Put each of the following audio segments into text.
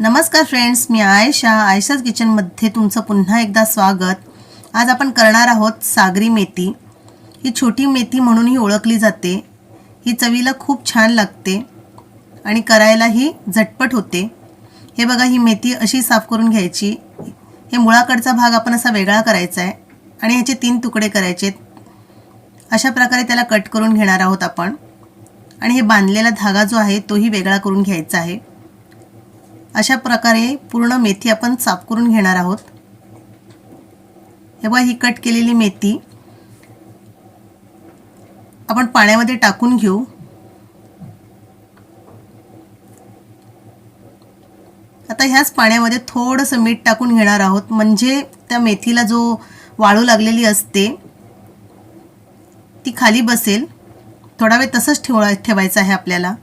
नमस्कार फ्रेंड्स मी आयशा. आयशाज किचनमध्ये तुमचं पुन्हा एकदा स्वागत. आज आपण करणार आहोत सागरी मेथी. ही छोटी मेथी म्हणूनही ओळखली जाते. ही चवीला खूप छान लागते आणि करायलाही झटपट होते. हे बघा ही मेथी अशी साफ करून घ्यायची. हे मुळाकडचा भाग आपण असा वेगळा करायचा आहे आणि ह्याचे तीन तुकडे करायचे अशा प्रकारे त्याला कट करून घेणार आहोत आपण. आणि हे बांधलेला धागा जो आहे तोही वेगळा करून घ्यायचा आहे. अशा प्रकारे पूर्ण मेथी आपण साफ करून घेणार आहोत. हे बघा ही कट केलेली मेथी आपण पाण्यामध्ये टाकून घेऊ. आता ह्याच पाण्यामध्ये थोडंसं मीठ टाकून घेणार आहोत. म्हणजे त्या मेथीला जो वाळू लागलेली असते ती खाली बसेल. थोडा वेळ तसंच ठेवा ठेवायचं आहे आपल्याला.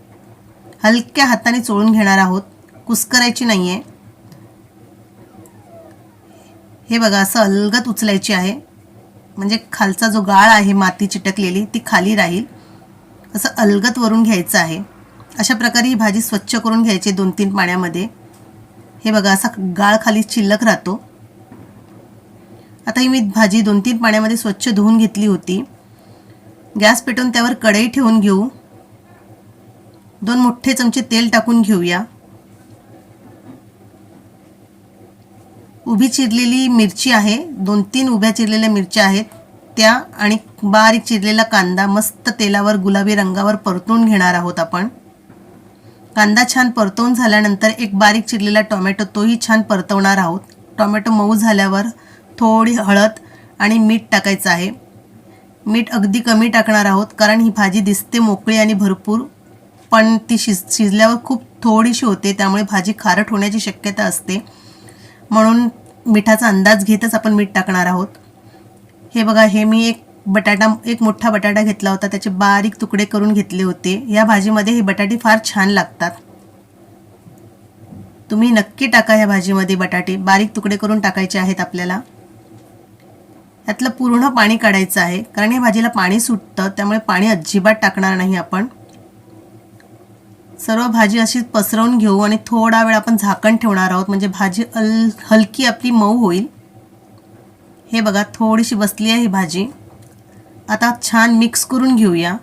हलक्या हाताने चोळून घेणार आहोत. कुस्करायची नाही आहे हे बघा असं अलगत उचलायची आहे. म्हणजे खालचा जो गाळ आहे माती चिटकलेली ती खाली राहील. असं अलगत वरून घ्यायचं आहे. अशा प्रकारे ही भाजी स्वच्छ करून घ्यायची दोन तीन पाण्यामध्ये. हे बघा असा गाळ खाली शिल्लक राहतो. आता ही मी भाजी दोन तीन पाण्यामध्ये स्वच्छ धुवून घेतली होती. गॅस पेटवून त्यावर कढई ठेवून घेऊ. दोन मोठे चमचे तेल टाकून घेऊया. उभी चिरलेली मिरची आहे. दोन तीन उभ्या चिरलेल्या मिरच्या आहेत. त्या आणि बारीक चिरलेला कांदा मस्त तेलावर गुलाबी रंगावर परतून घेणार आहोत आपण. कांदा छान परतवून झाल्यानंतर एक बारीक चिरलेला टोमॅटो तोही छान परतवणार आहोत. टोमॅटो मऊ झाल्यावर थोडी हळद आणि मीठ टाकायचं आहे. मीठ अगदी कमी टाकणार आहोत कारण ही भाजी दिसते मोकळी आणि भरपूर पण ती शिज शिजल्यावर खूप थोडीशी होते त्यामुळे भाजी खारट होण्याची शक्यता असते. म्हणून मिठाचा अंदाज घेतच आपण मीठ टाकणार आहोत. हे बघा हे मी एक बटाटा एक मोठा बटाटा घेतला होता. त्याचे बारीक तुकडे करून घेतले होते. या भाजीमध्ये हे बटाटे फार छान लागतात. तुम्ही नक्की टाका या भाजीमध्ये बटाटे. बारीक तुकडे करून टाकायचे आहेत आपल्याला. यातलं पूर्ण पाणी काढायचं आहे. कारण या भाजीला पाणी सुटतं त्यामुळे पाणी अजिबात टाकणार नाही आपण. सर्व भाजी अशी पसरवून घेऊ आणि थोडा वेळ आपण झाकण ठेवणार आहोत. म्हणजे भाजी अल हलकी आपली मऊ होईल. हे बघा थोडीशी बसली आहे ही भाजी. आता छान मिक्स करून घेऊया.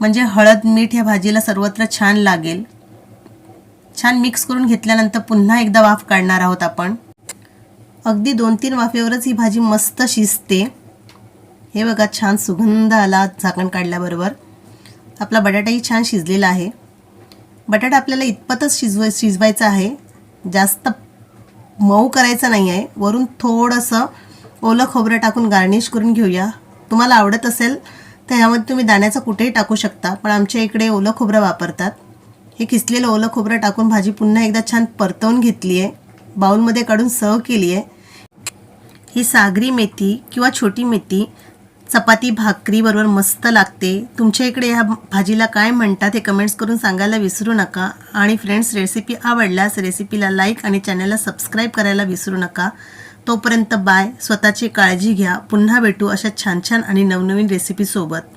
म्हणजे हळद मीठ ह्या भाजीला सर्वत्र छान लागेल. छान मिक्स करून घेतल्यानंतर पुन्हा एकदा वाफ काढणार आहोत आपण. अगदी दोन तीन वाफेवरच ही भाजी मस्त शिजते. हे बघा छान सुगंध आला झाकण काढल्याबरोबर. आपला बटाटाही छान शिजलेला आहे. बटाटा आपल्याला इतपतच शिजवाय शिजवायचा आहे. जास्त मऊ करायचं नाही आहे. वरून थोडंसं ओलं खोबरं टाकून गार्निश करून घेऊया. तुम्हाला आवडत असेल तर ह्यामध्ये तुम्ही दाण्याचं कुठेही टाकू शकता पण आमच्या इकडे ओलं खोबरं वापरतात. हे किसलेलं ओलं खोबरं टाकून भाजी पुन्हा एकदा छान परतवून घेतली आहे. बाऊलमध्ये काढून सर्व केली आहे. ही सागरी मेथी किंवा छोटी मेथी चपाती भाकरीबरोबर मस्त लागते. तुमच्या इकडे ह्या भाजीला काय म्हणतात हे कमेंट्स करून सांगायला विसरू नका. आणि फ्रेंड्स रेसिपी आवडल्यास रेसिपीला लाईक आणि चॅनलला सबस्क्राईब करायला विसरू नका. तोपर्यंत बाय स्वतःची काळजी घ्या. पुन्हा भेटू अशा छान छान आणि नवनवीन रेसिपीसोबत